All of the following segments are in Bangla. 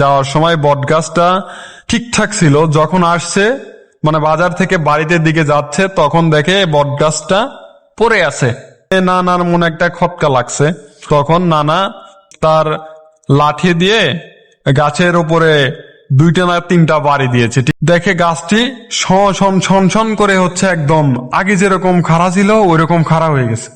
যাওয়ার সময় বট গাছটা ঠিকঠাক ছিল। যখন আসছে মানে বাজার থেকে বাড়িতে দিকে যাচ্ছে, তখন দেখে বট গাছটা পড়ে আছে। নানার মনে একটা খটকা লাগছে। তখন নানা তার লাঠি দিয়ে গাছের উপরে দুইটা না তিনটা বাড়ি দিয়েছে। দেখে গাছটি শন শন শন করে হচ্ছে একদম আগে যেরকম খাড়া ছিল ওই রকম খাড়া হয়ে গেছে।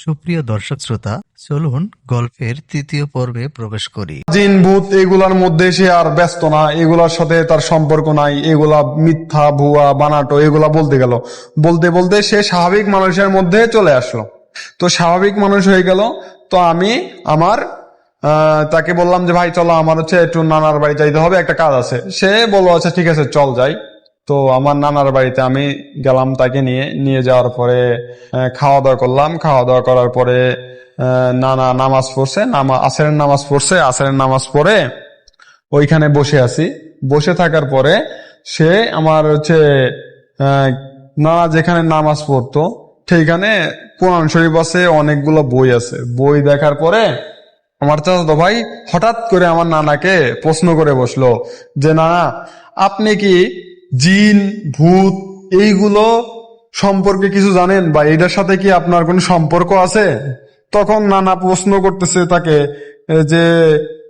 সুপ্রিয় দর্শক শ্রোতা চলুন গল্পের তৃতীয় পর্বে প্রবেশ করি। জিন ভূত এগুলার মধ্যে সে আর ব্যস্ত না, এগুলার সাথে তার সম্পর্ক নাই, এগুলা মিথ্যা, ভুয়া, বানাটো, এগুলা বলতে গেল। বলতে বলতে সে স্বাভাবিক মানুষের মধ্যে চলে আসলো। তো স্বাভাবিক মানুষ হয়ে গেল, তো আমি আমার তাকে বললাম যে, ভাই, চলো, আমার হচ্ছে একটু নানার বাড়ি যাইতে হবে, একটা কাজ আছে। সে বলল আচ্ছা ঠিক আছে, চল যাই। তো আমার নানার বাড়িতে আমি গেলাম তাকে নিয়ে নিয়ে যাওয়ার পরে খাওয়া দাওয়া করলাম। খাওয়া দাওয়া করার পরে নানা নামাজ পড়ছে, নামা, আসরের নামাজ পড়ছে, আসরের নামাজ পড়ে ওইখানে বসে আছি। বসে থাকার পরে সে আমার হচ্ছে নানা যেখানে নামাজ পড়তো, সেইখানে কোরআন শরীফ আছে, অনেকগুলো বই আছে। বই দেখার পরে আমার চাচাতো ভাই হঠাৎ করে আমার নানাকে প্রশ্ন করে বসল যে, নানা, আপনি কি জিন, ভূত এইগুলো সম্পর্কে কিছু জানেন? বা এটার সাথে কি আপনার কোনো সম্পর্ক আছে? তখন নানা প্রশ্ন করতেছে তাকে যে,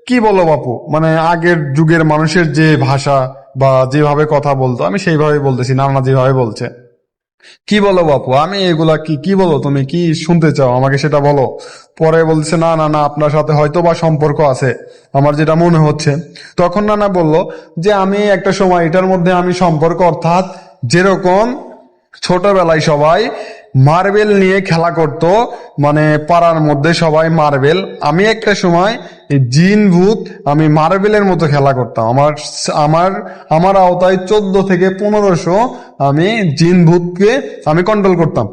কি বলো বাপু? মানে আগের যুগের মানুষের যে ভাষা বা যেভাবে কথা বলতো, আমি সেইভাবে বলতেছি, নানা যেভাবে বলছে। কি বলো বাপু? আমি এগুলা কি কি বলো? তুমি কি শুনতে চাও? আমাকে সেটা বলো। পরে বলছে, না না না, আপনার সাথে হয়তো বা সম্পর্ক আছে, আমার যেটা মনে হচ্ছে। তখন নানা বলল, যে আমি একটা সময় এটার মধ্যে আমি সম্পর্ক অর্থাৎ যেরকম ছোটবেলায় সবাই মার্বেল নিয়ে খেলা করত মানে পাড়ার মধ্যে সবাই মার্বেল আমি একটা সময় জিন ভূত আমি মার্বেলের মতো খেলা করতাম। আমার আমার আমার আওতায় চোদ্দ থেকে পনেরোশো আমি জিন ভূতকে আমি কন্ট্রোল করতাম।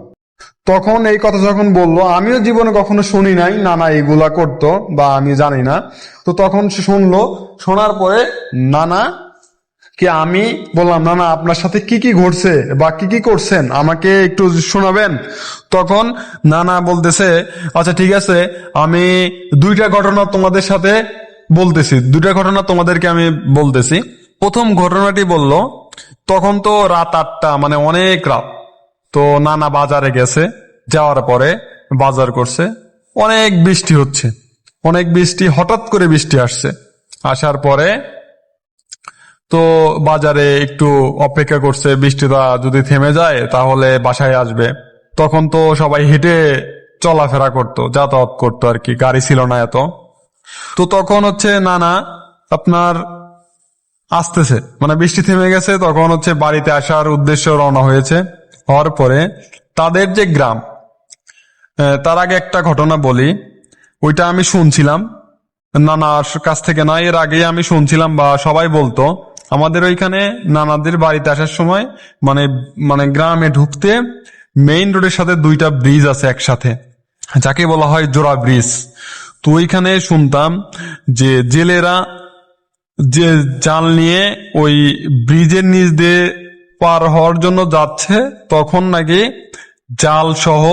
তখন এই কথা যখন বলল, আমিও জীবনে কখনো শুনি নাই নানা এগুলা করতো বা আমি জানি না। তো তখন সে শুনলো, শোনার পরে নানা কি আমি? বললাম, না না, আপনার সাথে কি কি ঘটছে বা কি কি করছেন? আমাকে একটু শোনাবেন? তখন নানা বলতেছে আচ্ছা ঠিক আছে, আমি দুইটা ঘটনা তোমাদের সাথে বলতেছি, দুইটা ঘটনা তোমাদেরকে আমি বলতেছি। প্রথম ঘটনাটি বলল, তখন তো রাত আটটা মানে অনেক রাত। তো নানা বাজারে গেছে, যাওয়ার পরে বাজার করছে, অনেক বৃষ্টি হচ্ছে। অনেক বৃষ্টি, হঠাৎ করে বৃষ্টি আসছে। আসার পরে তো বাজারে একটু অপেক্ষা করছে, বৃষ্টিটা যদি থেমে যায় তাহলে বাসায় আসবে। তখন তো সবাই হেঁটে চলাফেরা করতো, যাতায়াত করতো আর কি, গাড়ি ছিল না এত। তো তখন হচ্ছে নানা আপনার আসতেছে মানে বৃষ্টি থেমে গেছে, তখন হচ্ছে বাড়িতে আসার উদ্দেশ্য রওনা হয়েছে। হওয়ার পরে তাদের যে গ্রাম তার আগে একটা ঘটনা বলি, ওইটা আমি শুনছিলাম। নানার কাছ থেকে না, এর আগে আমি শুনছিলাম বা সবাই বলতো আমাদের ওইখানে নানাদের বাড়িতে আসার সময় মানে মানে গ্রামে ঢুকতে মেইন রোডের সাথে দুইটা ব্রিজ আছে একসাথে। যাকে বলা হয় জোড়া ব্রিজ তো ওইখানে শুনতাম যে জেলেরা যে জাল নিয়ে ওই ব্রিজের নিচ দিয়ে পার হওয়ার জন্য যাচ্ছে, তখন নাকি জাল সহ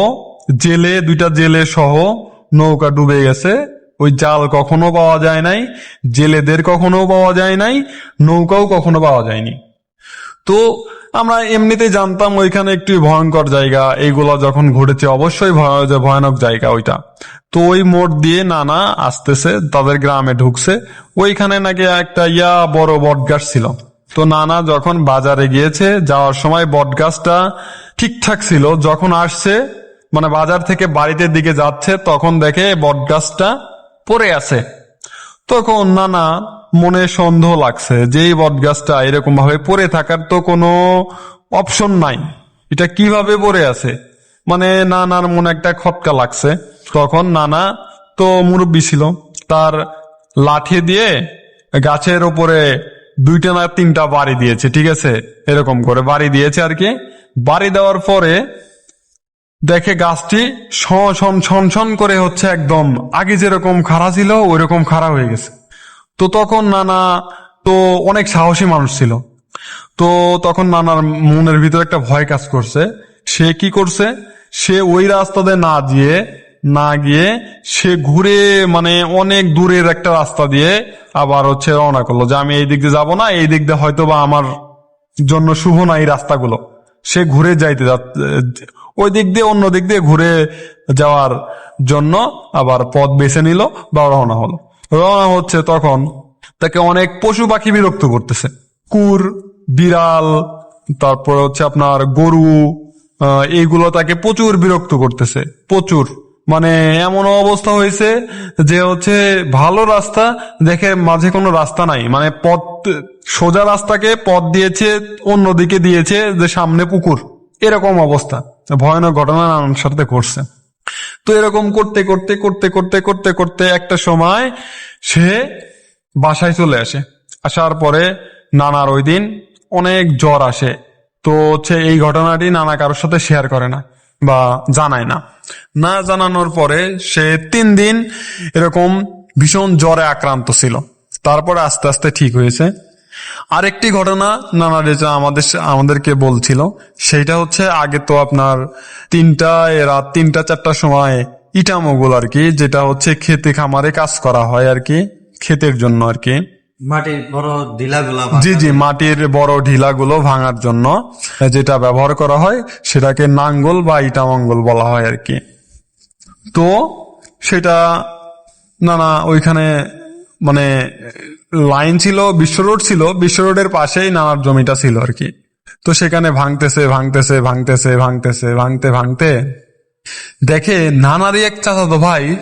জেলে, দুইটা জেলে সহ নৌকা ডুবে গেছে। ওই জাল কখনো পাওয়া যায় নাই, জেলেদের কখনো পাওয়া যায় নাই, নৌকাও কখনো পাওয়া যায়নি। তো আমরা এমনিতেই জানতাম ওইখানে একটু ভয়ঙ্কর জায়গা, এইগুলো যখন ঘটেছে অবশ্যই ভয়ানক জায়গা ওইটা। তো ওই মোড় দিয়ে নানা আসতেছে, তাদের গ্রামে ঢুকছে, ওইখানে নাকি একটা ইয়া বড় বটগাছ ছিল। তো নানা যখন বাজারে গিয়েছে, যাওয়ার সময় বটগাছটা ঠিকঠাক ছিল, যখন আসছে মানে বাজার থেকে বাড়িতে দিকে যাচ্ছে, তখন দেখে বটগাছটা পড়ে আছে। তখন নানা মনে সন্দেহ লাগছে যে এই বটগাছটা এরকম ভাবে পড়ে থাকার তো কোনো অপশন নাই। এটা কীভাবে পড়ে আছে? মানে নানার মনে একটা খটকা লাগছে। তখন নানা তো মুরব্বী ছিল। তার লাঠি দিয়ে গাছের উপরে দুইটা না তিনটা বাড়ি দিয়েছে, ঠিক আছে? এরকম করে বাড়ি দিয়েছে আর কি। বাড়ি দেওয়ার পরে দেখে গাছটি শন শন শন করে হচ্ছে একদম। আগে যেরকম খাড়া ছিল ওই রকম খাড়া হয়ে গেছে। তো তখন নানা, তো অনেক সাহসী মানুষ ছিল। তো তখন নানার মনের ভিতরে একটা ভয় কাজ করছে। সে কি করছে? সে ওই রাস্তাতে না দিয়ে না গিয়ে সে ঘুরে মানে অনেক দূরের একটা রাস্তা দিয়ে আবার হচ্ছে রওনা করল যে আমি এই দিক দিয়ে যাব না, এই দিক দিয়ে হয়তো বা আমার জন্য শুভ না এই রাস্তাগুলো। সে ঘুরে যাইতে ওই দিক দিয়ে অন্য দিক দিয়ে ঘুরে যাওয়ার জন্য আবার পথ বেছে নিল বা রওনা হলো। রওনা হচ্ছে তখন তাকে অনেক পশু পাখি বিরক্ত করতেছে। কুর বিড়াল, তারপরে হচ্ছে আপনার গরু এইগুলো তাকে প্রচুর বিরক্ত করতেছে। প্রচুর। মানে এমন অবস্থা হয়েছে যে হচ্ছে ভালো রাস্তা দেখে মাঝে কোনো রাস্তা নাই। মানে পথ, সোজা রাস্তাকে পথ দিয়েছে, অন্যদিকে দিয়েছে যে সামনে পুকুর। এরকম অবস্থা। ভয়ানক ঘটনা নানার সাথে ঘটছে। তো এরকম করতে করতে করতে করতে করতে করতে একটা সময় সে বাসায় চলে আসে। আসার পরে নানার ওই দিন অনেক জ্বর আসে। তো হচ্ছে এই ঘটনাটি নানা কারোর সাথে শেয়ার করে না বা জানায় না। না জানানোর পরে সে তিন দিন এরকম ভীষণ জ্বরে আক্রান্ত ছিল। তারপরে আস্তে আস্তে ঠিক হয়েছে। আরেকটি ঘটনা নানা যেটা আমাদের আমাদেরকে বলছিল। সেইটা হচ্ছে আগে তো আপনার তিনটা রাত তিনটা চারটার সময় ইটামোগুল আর কি যেটা হচ্ছে খেতে খামারে কাজ করা হয় আর কি ক্ষেতের জন্য আর কি। মাটির বড় ঢিলাগুলা জি জি মাটির বড় ঢিলাগুলো ভাঙার জন্য যেটা ব্যবহার করা হয় সেটাকে নাঙ্গল বা ইটামঙ্গল বলা হয় আর কি। তো সেটা না না ওইখানে মানে লাইন ছিল, বিশ্ব রোড ছিল, বিশ্ব রোডের পাশেই নানার জমিটা ছিল আর কি। তো সেখানে ভাঙতেছে ভাঙতেছে ভাঙতেছে ভাঙতেছে, ভাঙতে ভাঙতে। দেখে নানারই এক চাচাতো ভাই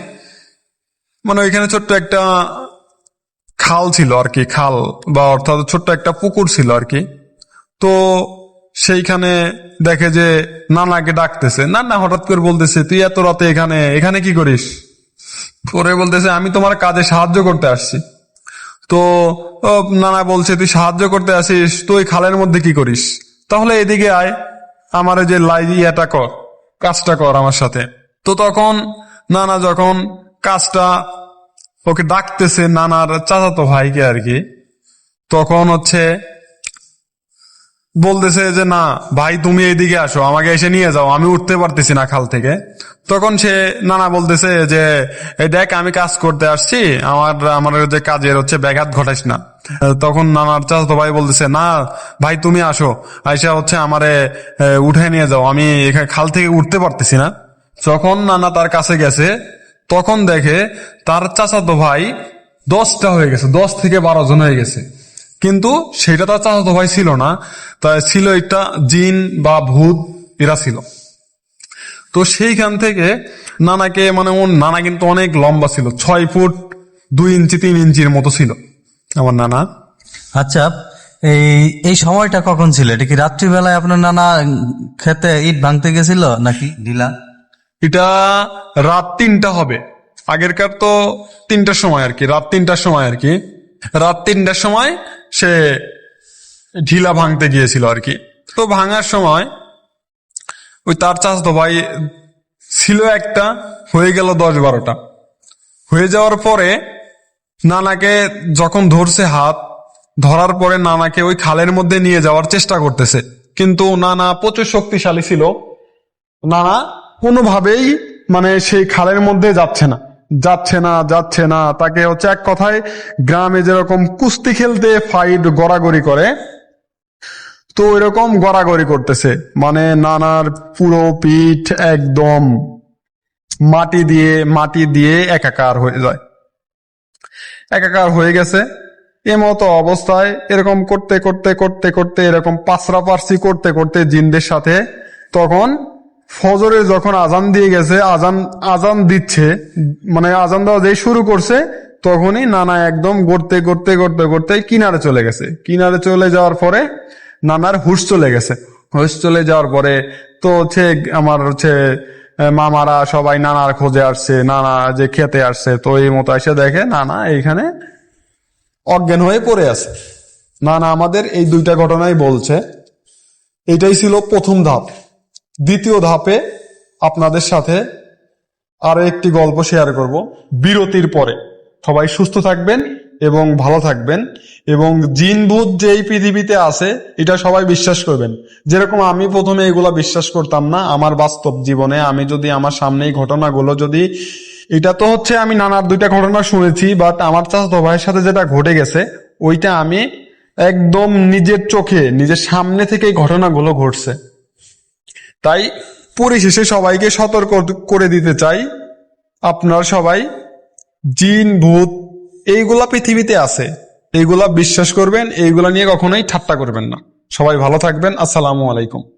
মানে ওইখানে ছোট্ট একটা খাল ছিল আর কি, খাল, বা অর্থাৎ ছোট্ট একটা পুকুর ছিল আর কি। তো সেইখানে দেখে যে, নানাকে ডাকতেছে। নানা হঠাৎ করে বলতেছে, তুই এত রাতে এখানে এখানে কি করিস? পরে বলতেছে, আমি তোমার কাজে সাহায্য করতে আসছি। তো নানা বলছে, তুই সাহায্য করতে আসিস, তুই খালের মধ্যে কি করিস? তাহলে এদিকে আয়, আমার যে লাই ইয়েটা কর, কাজটা কর আমার সাথে। তো তখন নানা যখন কাজটা ওকে ডাকতেছে, নানার চাচাতো ভাইকে আর কি, তখন হচ্ছে বলতেছে যে, না, ভাই, তুমি এইদিকে আসো, আমাকে এসে নিয়ে যাও, আমি উঠতে পারতেছি না খাল থেকে। তখন সে নানা বলতেছে যে এই দেখ, আমি কাজ করতে আসছি, আমার আমার যে কাজের হচ্ছে ব্যাঘাত ঘটাইস না। তখন নানার চাচাতো ভাই বলতেছে, না, ভাই, তুমি আসো, আইসা হচ্ছে আমারে উঠে নিয়ে যাও, আমি এখানে খাল থেকে উঠতে পারতেছি না। যখন নানা তার কাছে গেছে, তখন দেখে তার চাচাতো ভাই দশটা হয়ে গেছে, দশ থেকে বারো জন হয়ে গেছে। কিন্তু সেটা তার চাচাতো ভাই ছিল না। তাই ছিল একটা জিন বা ভূত এরা ছিল। তো সেইখান থেকে নানাকে মানে ওর নানা কিন্তু অনেক লম্বা ছিল ছয় ফুট দুই ইঞ্চি তিন ইঞ্চির মতো ছিল আমার নানা। আচ্ছা এই এই সময়টা কখন ছিল? এটা কি রাত্রিবেলায় আপনার নানা খেতে ইট ভাঙতে গেছিল নাকি ঢিলা? এটা রাত তিনটা হবে। আগেরকার তো তিনটার সময় আর কি রাত তিনটার সময় আর কি। রাত তিনটার সময় সে ঢিলা ভাঙতে গিয়েছিল আর কি। তো ভাঙার সময় ওই তার চাষ তো ভাই ছিল একটা, হয়ে গেল দশ বারোটা। হয়ে যাওয়ার পরে নানাকে যখন ধরছে হাত, ধরার পরে নানাকে ওই খালের মধ্যে নিয়ে যাওয়ার চেষ্টা করতেছে। কিন্তু নানা প্রচুর শক্তিশালী ছিল। নানা কোনোভাবেই মানে সেই খালের মধ্যে যাচ্ছে না। যাচ্ছে না যাচ্ছে না। তাকে হচ্ছে এক কথায় গ্রামে যেরকম কুস্তি খেলতে ফাইট গড়াগড়ি করে, তো এরকম গড়াগড়ি করতেছে। মানে নানার পুরো পিঠ একদম মাটি দিয়ে মাটি দিয়ে একাকার হয়ে যায়। একাকার হয়ে গেছে। এমতো অবস্থায় এরকম করতে করতে করতে করতে এরকম পাসরা পার্সি করতে করতে জিনদের সাথে তখন ফজরে যখন আজান দিয়ে গেছে, আজান আজান দিচ্ছে মানে আজান দেওয়া যে শুরু করছে, তখনই নানা একদম গড়তে গড়তে গড়তে গড়তে কিনারে চলে গেছে। কিনারে চলে যাওয়ার পরে নানার হুশ চলে গেছে। হুশ চলে যাওয়ার পরে তো হচ্ছে আমার হচ্ছে মামারা সবাই নানার খোঁজে আসছে, নানা যে খেতে আসছে, তো এই মতো এসে দেখে নানা এইখানে অজ্ঞান হয়ে পড়ে আছে। নানা আমাদের এই দুইটা ঘটনাই বলছে। এটাই ছিল প্রথম ধাপ। দ্বিতীয় ধাপে আপনাদের সাথে আরও একটি গল্প শেয়ার করব বিরতির পরে। সবাই সুস্থ থাকবেন এবং ভালো থাকবেন এবং জিন ভূত যেই পৃথিবীতে আছে, এটা সবাই বিশ্বাস করবেন। যেরকম আমি প্রথমে এগুলা বিশ্বাস করতাম না, আমার বাস্তব জীবনে আমি যদি আমার সামনে এই ঘটনাগুলো যদি, এটা তো হচ্ছে আমি নানার দুইটা ঘটনা শুনেছি বাট আমার চাচাতো ভাইয়ের সাথে যেটা ঘটে গেছে, ওইটা আমি একদম নিজের চোখে, নিজের সামনে থেকে এই ঘটনাগুলো ঘটছে। তাই পরিশেষে সবাইকে সতর্ক করে দিতে চাই। আপনার সবাই জিন, ভূত, এইগুলা পৃথিবীতে আছে। এইগুলা বিশ্বাস করবেন, এইগুলা নিয়ে কখনোই ঠাট্টা করবেন না। সবাই ভালো থাকবেন। আসসালামু আলাইকুম।